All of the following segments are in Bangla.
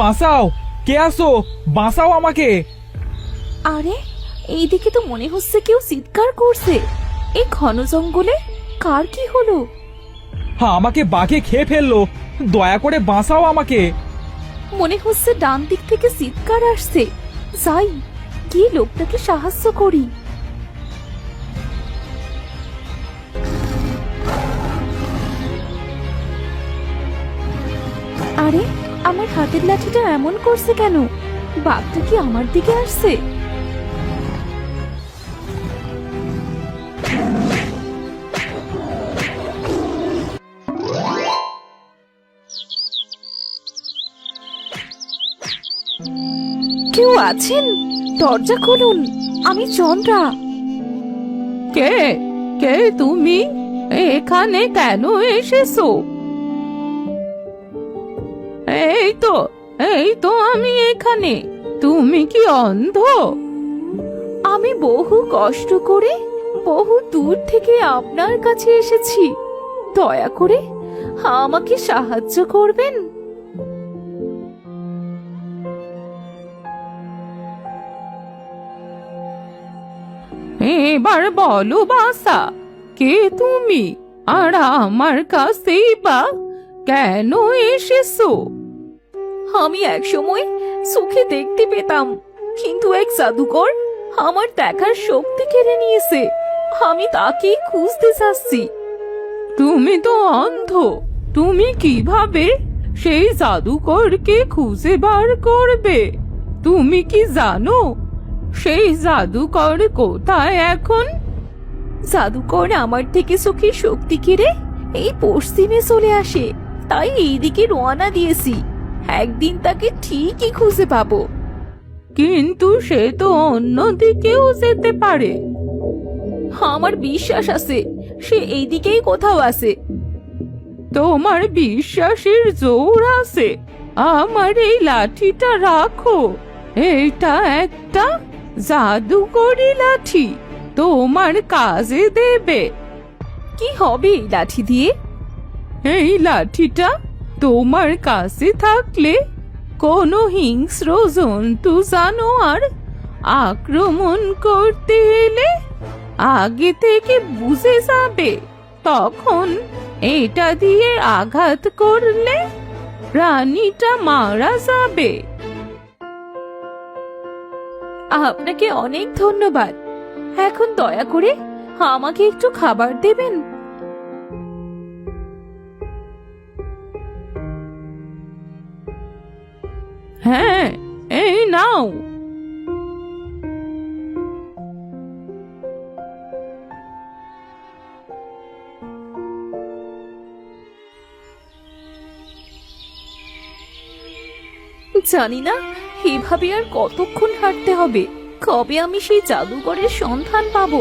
বাঁচাও। কে আসো বাঁচাও আমাকে। আরে এইদিকে তো মনে হচ্ছে কেউ চিৎকার করছে। এই ঘন জঙ্গলে কার কি হলো? হ্যাঁ আমাকে বাঘে খেয়ে ফেলল। দয়া করে বাঁচাও আমাকে। মনে হচ্ছে ডান দিক থেকে চিৎকার আসছে। যাই গিয়ে লোকটাকে সাহায্য করি। আরে আমার হাতের লাঠিটা এমন করছে কেন? বাঘটা কি আমার দিকে আসছে? কেউ আছেন? দরজা খুলুন। আমি চন্দ্রা। কে? কে তুমি? এখানে কেন এসেছ? এই তো এই তো আমি এখানে। তুমি কি অন্ধ? আমি বহু কষ্ট করে বহু দূর থেকে আপনার কাছে এসেছি। দয়া করে আমাকে সাহায্য করবেন। এবার বলো বাসা কে তুমি? আর আমার কাছেই বা কেন এসেছ? আমি একসময় সুখে দেখতে পেতাম, কিন্তু এক জাদুকর আমার দেখার শক্তি কেড়ে নিয়েছে। আমি তাকেই খুঁজতে চাচ্ছি। তুমি তো অন্ধ। তুমি কীভাবে সেই জাদুকরকে খুঁজে বার করবে? তুমি কি জানো সেই জাদুকর কোথায় এখন? জাদুকর আমার থেকে সুখী শক্তি কেড়ে এই পশ্চিমে চলে আসে। তাই এইদিকে রওনা দিয়েছি। একদিন তাকে ঠিকই খুঁজে পাবো। কিন্তু সে তো অন্য দিকেও যেতে পারে। আমার বিশ্বাস আছে, সে এইদিকেই কোথাও আছে। তোমার বিশ্বাসের জোর আছে। আমার এই লাঠিটা রাখো। এটা একটা জাদুকরি লাঠি। তোমার কাজে দেবে। কি হবে এই লাঠি দিয়ে? এই লাঠিটা তোমার কাছে থাকলে কোনো হিংস্র জন্তু, জানোয়ার আক্রমণ করতে এলে আগে থেকে বুঝে যাবে। তখন এটা দিয়ে আঘাত করলে প্রাণীটা মারা যাবে। আপনাকে অনেক ধন্যবাদ। এখন দয়া করে আমাকে একটু খাবার দেবেন? হ্যাঁ এই নাও। জানি না এভাবে আর কতক্ষণ হাঁটতে হবে কবে আমি সেই জাদুঘরের সন্ধান পাবো?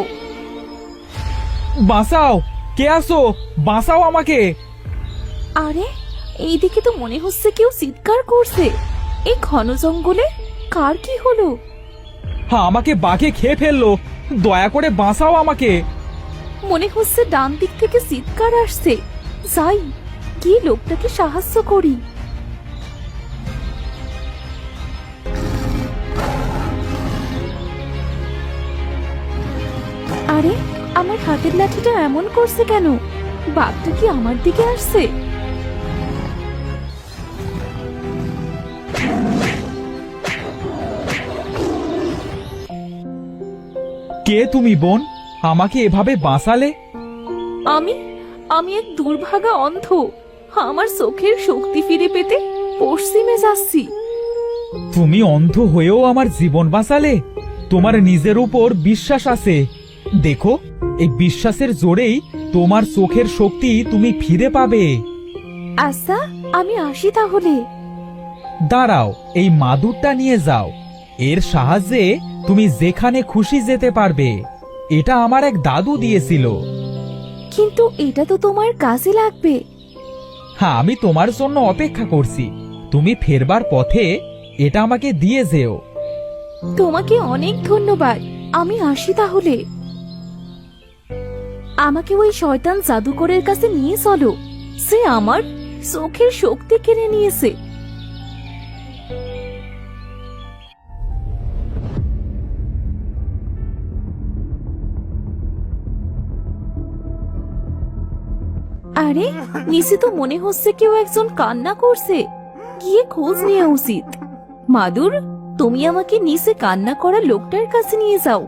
বাঁচাও কে আসো বাঁচাও আমাকে। আরে এইদিকে তো মনে হচ্ছে কেউ চিৎকার করছে। এই ঘন জঙ্গলে কার কি হলো? হ্যাঁ আমাকে বাঘে খেয়ে ফেলল। দয়া করে বাঁচাও আমাকে। মনে হচ্ছে ডান দিক থেকে চিৎকার আসছে। যাই গিয়ে লোকটাকে সাহায্য করি। আরে আমার হাতের লাঠিটা এমন করছে কেন? বাঘটা কি আমার দিকে আসছে? কে তুমি বোন? আমাকে এভাবে বাঁচালে? আমি আমি এক দুর্ভাগা অন্ধ। আমার চোখের শক্তি ফিরে পেতে পশ্চিমে যাচ্ছি। তুমি অন্ধ হয়েও আমার জীবন বাঁচালে? তোমার নিজের উপর বিশ্বাস আছে। দেখো এই বিশ্বাসের জোরেই তোমার চোখের শক্তি তুমি ফিরে পাবে। আচ্ছা আমি আসি তাহলে। দাঁড়াও এই মাদুরটা নিয়ে যাও। এর সাহায্যে তুমি যেখানে খুশি যেতে পারবে এটা আমার এক দাদু দিয়েছিল। কিন্তু এটা তো তোমার কাজে লাগবে। হ্যাঁ আমি তোমার জন্য অপেক্ষা করছি। তুমি ফেরবার পথে এটা আমাকে দিয়ে যেও। তোমাকে অনেক ধন্যবাদ। আমি আসি তাহলে। আমাকে ওই শয়তান জাদুকরের কাছে নিয়ে চলো। সে আমার চোখের শক্তি কেড়ে নিয়েছে। আরে নিচে তো মনে হচ্ছে কেউ একজন কান্না করছে। গিয়ে খোঁজ নেওয়া উচিত। মাদুর, তুমি আমাকে নিচে কান্না করা লোকটার কাছে নিয়ে যাও।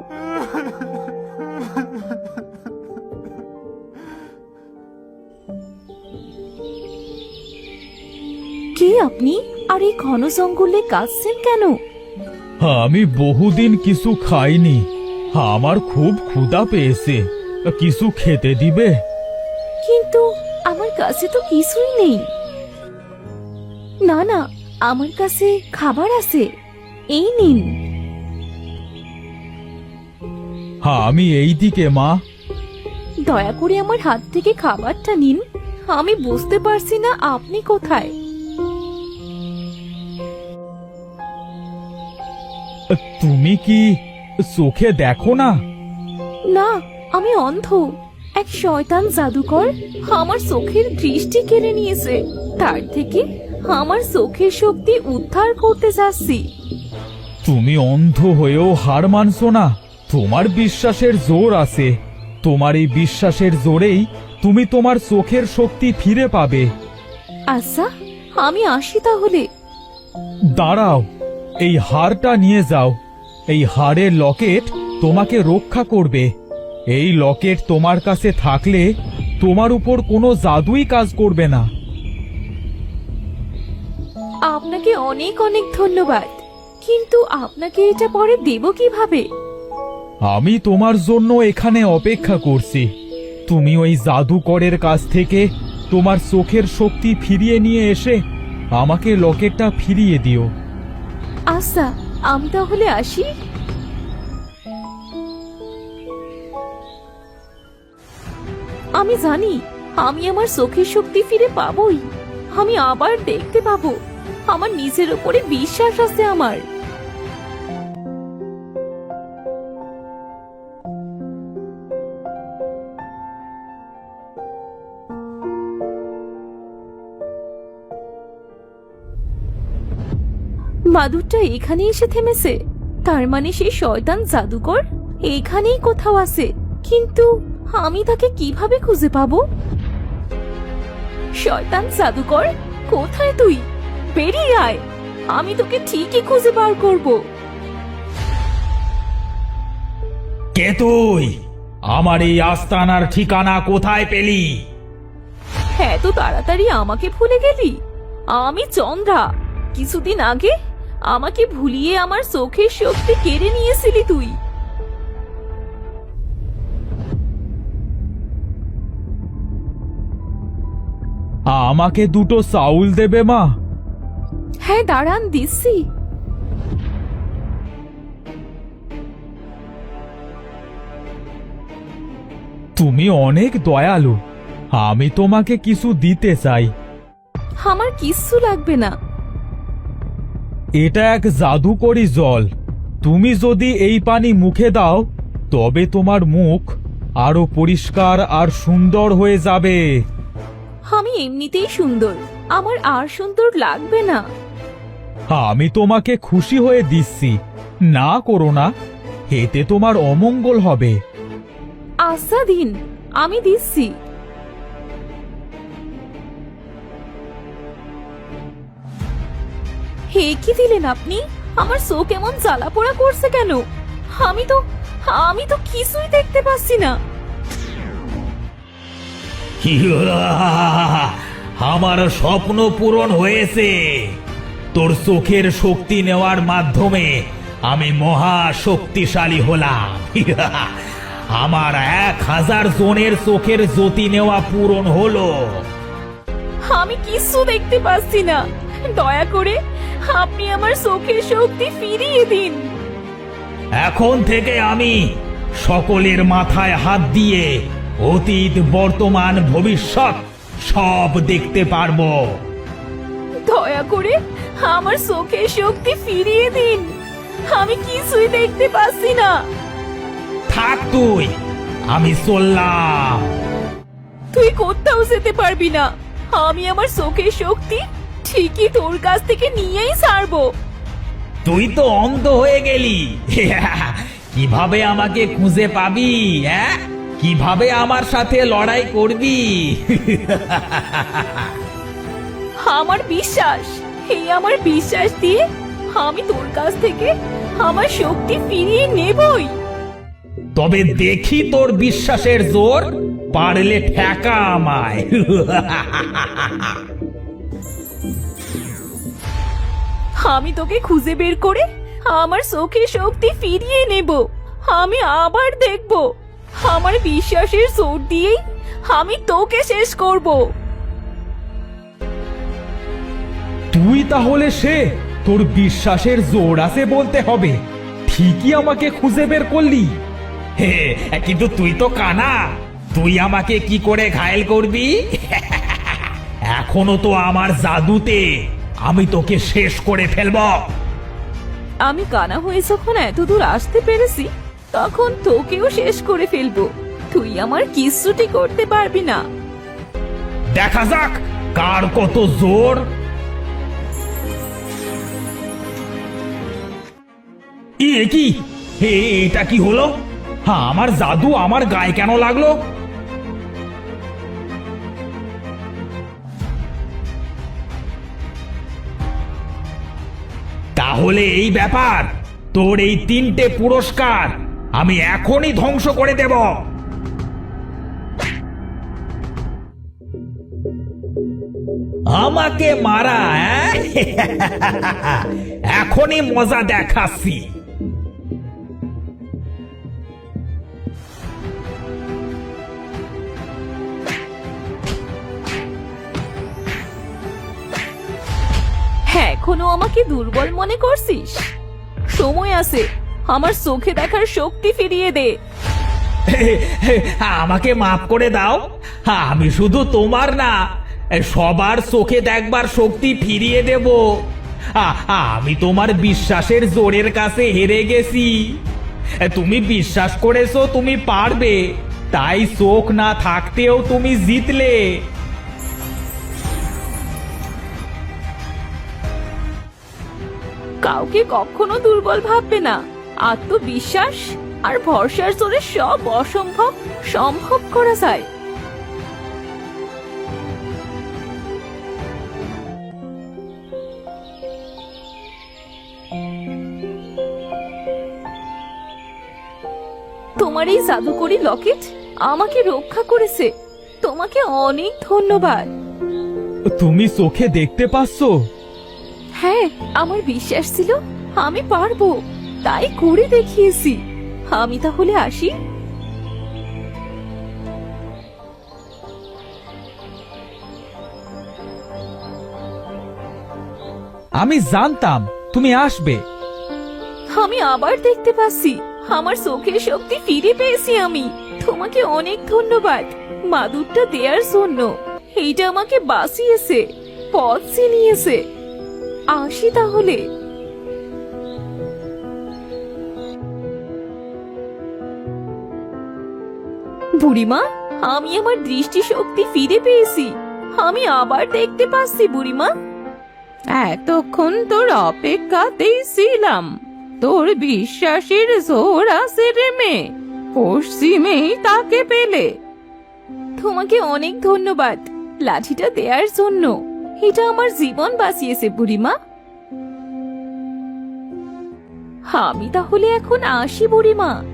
কে আপনি? আর এই ঘন জঙ্গলে কাঁদছেন কেন? আমি বহুদিন কিছু খাইনি। আমার খুব ক্ষুধা পেয়েছে। কিছু খেতে দিবে? কাছে তো কিছুই নেই। না না আমার কাছে খাবার আছে। এই নিন। হ্যাঁ আমি এই দিকে মা। দয়া করে আমার হাত থেকে খাবারটা নিন। আমি বুঝতে পারছি না আপনি কোথায়। তুমি কি চোখে দেখো না? না আমি অন্ধ। এক শয়তান জাদুকর আমার চোখের দৃষ্টি কেড়ে নিয়েছে। তার থেকে আমার চোখের শক্তি উদ্ধার করতে যাচ্ছি। তুমি অন্ধ হয়েও হার মানছো না। তোমার বিশ্বাসের জোর আছে। তোমার এই বিশ্বাসের জোরেই তুমি তোমার চোখের শক্তি ফিরে পাবে। আচ্ছা আমি আসি তাহলে। দাঁড়াও এই হারটা নিয়ে যাও। এই হারের লকেট তোমাকে রক্ষা করবে। এই লকেট তোমার কাছে থাকলে তোমার উপর কোনো জাদুই কাজ করবে না। আপনাকে অনেক অনেক ধন্যবাদ। কিন্তু আপনাকে এটা পরে দেব কীভাবে? আমি তোমার জন্য এখানে অপেক্ষা করছি। তুমি ওই জাদুকরের কাছ থেকে তোমার চোখের শক্তি ফিরিয়ে নিয়ে এসে আমাকে লকেটটা ফিরিয়ে দিও। আচ্ছা আমি তাহলে আসি। আমি জানি, আমি আমার চোখের শক্তি ফিরে পাবই। আমি আবার দেখতে পাবো। আমার নিজের উপরে বিশ্বাস আছে আমার। মাদুরটা এখানে এসে থেমেছে। তার মানে সেই শয়তান জাদুকর? এখানেই কোথাও আছে। কিন্তু আমি তাকে কীভাবে খুঁজে পাবো? শয়তান জাদুকর কোথায় তুই? বেরিয়ে আয়। আমি তোকে ঠিকই খুঁজে বার করব। কে তুই? আমার এই আস্তানার ঠিকানা কোথায় পেলি? হ্যাঁ তো তাড়াতাড়ি আমাকে ভুলে গেলি? আমি চন্দ্রা। কিছুদিন আগে আমাকে ভুলিয়ে আমার চোখের শক্তি কেড়ে নিয়েছিলি তুই। আমাকে দুটো চাউল দেবে মা। হ্যাঁ দাঁড়ান দিচ্ছি। তুমি অনেক দয়ালু। আমি তোমাকে কিছু দিতে চাই। আমার কিচ্ছু লাগবে না। এটা এক জাদুকরি জল। তুমি যদি এই পানি মুখে দাও তবে তোমার মুখ আরও পরিষ্কার আর সুন্দর হয়ে যাবে। আমি এমনিতেই সুন্দর। আমার আর সুন্দর লাগবে না। আমি তোমাকে খুশি হয়ে দিচ্ছি। না করো না। এতে তোমার অমঙ্গল হবে। আশা দিন আমি দিচ্ছি। হে কি দিলেন আপনি? আমার চোখ এমন জ্বালা পোড়া করছে কেন? আমি তো আমি তো কিছুই দেখতে পাচ্ছি না। আমার স্বপ্ন পূরণ হয়েছে। তোর চোখের শক্তি নেওয়ার মাধ্যমে আমি মহা শক্তিশালী হলাম। আমার এক হাজার জনের চোখের জ্যোতি নেওয়া পূরণ হলো। আমি কিছু দেখতে পাচ্ছি না। দয়া করে আপনি আমার চোখের শক্তি ফিরিয়ে দিন। এখন থেকে আমি সকলের মাথায় হাত দিয়ে অতীত বর্তমান ভবিষ্যৎ সব দেখতে পারব। দয়া করে আমার চোখের শক্তি ফিরিয়ে দিন। আমি কিছুই দেখতে পাচ্ছি না। থাক তুই আমি চললাম। তুই কোথাও যেতে পারবি না। আমি আমার চোখের শক্তি ঠিকই তোর কাছ থেকে নিয়েই ছাড়বো। তুই তো অন্ধ হয়ে গেলি। কীভাবে আমাকে খুঁজে পাবি হ্যাঁ কীভাবে আমার সাথে লড়াই করবি? আমার বিশ্বাস এই আমার বিশ্বাস দিয়ে আমি তোর কাছ থেকে আমার শক্তি ফিরিয়ে নেবই। তবে দেখি তোর বিশ্বাসের জোর পারলে ঠেকা আমায়। আমি তোকে খুঁজে বের করে আমার চোখে শক্তি ফিরিয়ে নেব। আমি আবার দেখব। আমার বিশ্বাসের জোর দিয়েই আমি তোকে শেষ করব। তুই তাহলে সে তোর বিশ্বাসের জোর আছে বলতে হবে। ঠিকই আমাকে খুঁজে বের করলি। হে কিন্তু তুই তো কানা। তুই আমাকে কি করে ঘায়েল করবি? এখনও তো আমার জাদুতে আমি তোকে শেষ করে ফেলব। আমি কানা হয়ে যখন এত দূর আসতে পেরেছি তখন তোকেও শেষ করে ফেলব। তুই আমার কিচ্ছুটি করতে পারবি না। দেখা যাক, কার কত জোর। এ কি? এটা কি হলো? হ্যাঁ আমার জাদু আমার গায়ে কেন লাগল? তাহলে এই ব্যাপার, তোর এই তিনটে পুরস্কার। আমি এখনই ধ্বংস করে দেব। আমাকে মারা? এখনই মজা দেখাচ্ছি। হ্যাঁ এখনও আমাকে দুর্বল মনে করছিস? সময় আছে। আমার চোখে দেখার শক্তি ফিরিয়ে দে। আমাকে মাফ করে দাও। আমি শুধু তোমার না সবার চোখে দেখবার শক্তি ফিরিয়ে দেব। আমি তোমার বিশ্বাসের জোরের কাছে হেরে গেছি। তুমি বিশ্বাস করেছ তুমি পারবে। তাই চোখ না থাকতেও তুমি জিতলে। কাউকে কখনো দুর্বল ভাববে না। আত্মবিশ্বাস আর ভরসার জোরে সব অসম্ভব সম্ভব করা যায়। তোমার এই জাদুকরি লকেট আমাকে রক্ষা করেছে। তোমাকে অনেক ধন্যবাদ। তুমি চোখে দেখতে পাচ্ছো? হ্যাঁ আমার বিশ্বাস ছিল আমি পারব। তাই করে দেখিয়েছি। আমি তাহলে আসি। আমি জানতাম তুমি আসবে। আমি আবার দেখতে পাচ্ছি আমার চোখের শক্তি ফিরে পেয়েছি আমি। তোমাকে অনেক ধন্যবাদ মাদুরটা দেওয়ার জন্য। এইটা আমাকে বাঁচিয়েছে পথ চিনিয়েছে আসি তাহলে। বুড়িমা আমি আমার দৃষ্টি শক্তি ফিরে পেয়েছি। আমি আবার দেখতে পাচ্ছি বুড়িমা। এতক্ষণ তোর অপেক্ষাতেই ছিলাম। তোর বিশ্বাসের জোর আছে রে মেয়ে। পশ্চিমেই তাকে পেলে। তোমাকে অনেক ধন্যবাদ লাঠিটা দেওয়ার জন্য। এটা আমার জীবন বাঁচিয়েছে বুড়িমা। আমি তাহলে এখন আসি বুড়িমা।